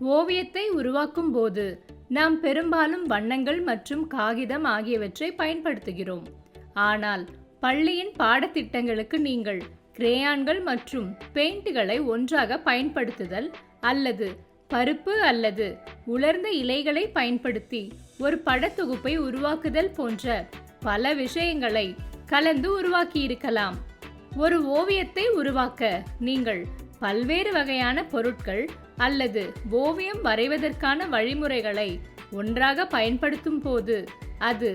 ஓவியத்தை உருவாக்கும் போது நாம் பெரும்பாலும் வண்ணங்கள் மற்றும் காகிதம் ஆகியவற்றை பயன்படுத்துகிறோம். ஆனால் பள்ளியின் பாடத்திட்டங்களுக்கு நீங்கள் கிரேயான்கள் மற்றும் பெயிண்ட்களை ஒன்றாக பயன்படுத்துதல் அல்லது பருப்பு அல்லது உலர்ந்த இலைகளை பயன்படுத்தி ஒரு படத்தொகுப்பை உருவாக்குதல் போன்ற பல விஷயங்களை கலந்து உருவாக்கியிருக்கலாம். ஒரு ஓவியத்தை உருவாக்க நீங்கள் பல்வேறு வகையான பொருட்கள் அல்லது ஓவியம் வரைவதற்கான வழிமுறைகளை ஒன்றாக பயன்படுத்தும் போது அது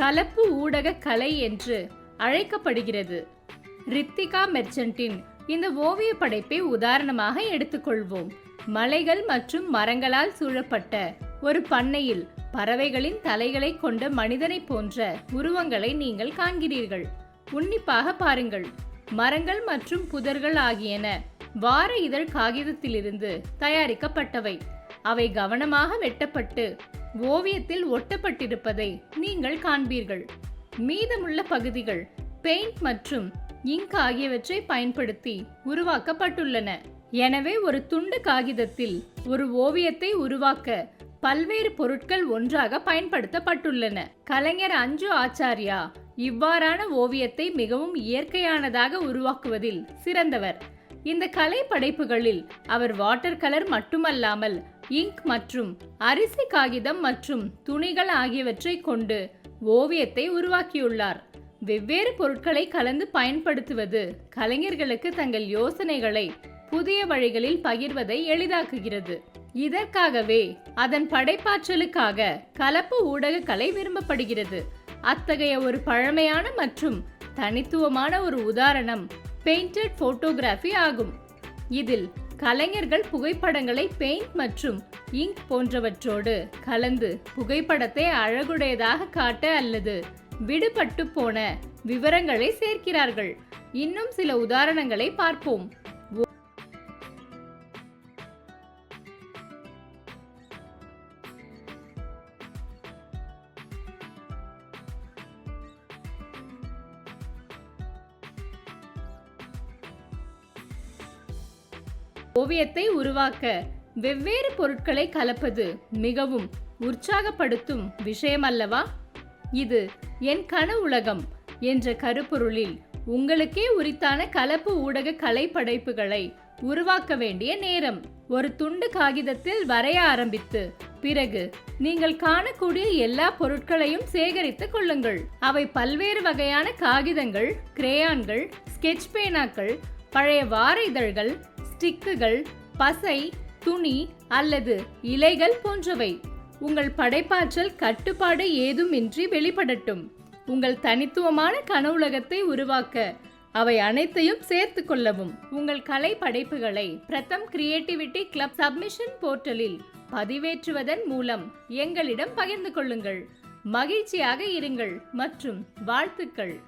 கலப்பு ஊடக கலை என்று அழைக்கப்படுகிறது. ரித்திகா மெர்ச்சன்ட்டின் இந்த ஓவிய படைப்பை உதாரணமாக எடுத்துக்கொள்வோம். மலைகள் மற்றும் மரங்களால் சூழப்பட்ட ஒரு பண்ணையில் பறவைகளின் தலைகளை கொண்ட மனிதனை போன்ற உருவங்களை நீங்கள் காண்கிறீர்கள். உன்னிப்பாக பாருங்கள். மரங்கள் மற்றும் புதர்கள் ஆகியன வார இதழ் காகிதத்திலிருந்து தயாரிக்கப்பட்டவை. அவை கவனமாக வெட்டப்பட்டு ஓவியத்தில் ஒட்டப்பட்டிருப்பதை நீங்கள் காண்பீர்கள். மீதமுள்ள பகுதிகள் பெயிண்ட் மற்றும் இங்க் ஆகியவற்றை பயன்படுத்தி உருவாக்கப்பட்டுள்ளன. எனவே ஒரு துண்டு காகிதத்தில் ஒரு ஓவியத்தை உருவாக்க பல்வேறு பொருட்கள் ஒன்றாக பயன்படுத்தப்பட்டுள்ளன. கலைஞர் அஞ்சு ஆச்சாரியா இவ்வாறான ஓவியத்தை மிகவும் இயற்கையானதாக உருவாக்குவதில் சிறந்தவர். இந்த கலை படைப்புகளில் அவர் வாட்டர் கலர் மட்டுமல்லாமல் இங்க் மற்றும் அரிசி காகிதம் மற்றும் துணிகள் ஆகியவற்றை கொண்டு ஓவியத்தை உருவாக்கியுள்ளார். வெவ்வேறு பொருட்களை கலந்து பயன்படுத்துவது கலைஞர்களுக்கு தங்கள் யோசனைகளை புதிய வழிகளில் பகிர்வதை எளிதாக்குகிறது. இதற்காகவே அதன் படைப்பாற்றலுக்காக கலப்பு ஊடக கலை விரும்பப்படுகிறது. அத்தகைய ஒரு பழமையான மற்றும் தனித்துவமான ஒரு உதாரணம் பெயிண்டட் போட்டோகிராஃபி ஆகும். இதில் கலைஞர்கள் புகைப்படங்களை பெயிண்ட் மற்றும் இங்க் போன்றவற்றோடு கலந்து புகைப்படத்தை அழகுடையதாக காட்ட அல்லது விடுபட்டு போன விவரங்களை சேர்க்கிறார்கள். இன்னும் சில உதாரணங்களை பார்ப்போம். ஓவியத்தை உருவாக்க வெவ்வேறு பொருட்களை கலப்பது மிகவும் உற்சாகப்படுத்தும் விஷயம் அல்லவா இது என் கன உலகம் என்ற கருப்பொருளில் உங்களுக்கே உரித்தான கலப்பு ஊடக கலை படைப்புகளை உருவாக்க வேண்டிய நேரம். ஒரு துண்டு காகிதத்தில் வரைய ஆரம்பித்து பிறகு நீங்கள் காணக்கூடிய எல்லா பொருட்களையும் சேகரித்துக் கொள்ளுங்கள். அவை பல்வேறு வகையான காகிதங்கள் கிரேயான்கள் ஸ்கெட்ச் பேனாக்கள் பழைய வார இதழ்கள் ஸ்டிக்குகள் பசை துணி அல்லது இலைகள் போன்றவை. உங்கள் படைப்பாற்றல் கட்டுப்பாடு ஏதுமின்றி வெளிப்படட்டும். உங்கள் தனித்துவமான கனவுலகத்தை உருவாக்க அவை அனைத்தையும் சேர்த்து கொள்ளவும். உங்கள் கலை படைப்புகளை பிரதம் கிரியேட்டிவிட்டி கிளப் சப்மிஷன் போர்ட்டலில் பதிவேற்றுவதன் மூலம் எங்களிடம் பகிர்ந்து கொள்ளுங்கள். மகிழ்ச்சியாக இருங்கள் மற்றும் வாழ்த்துக்கள்.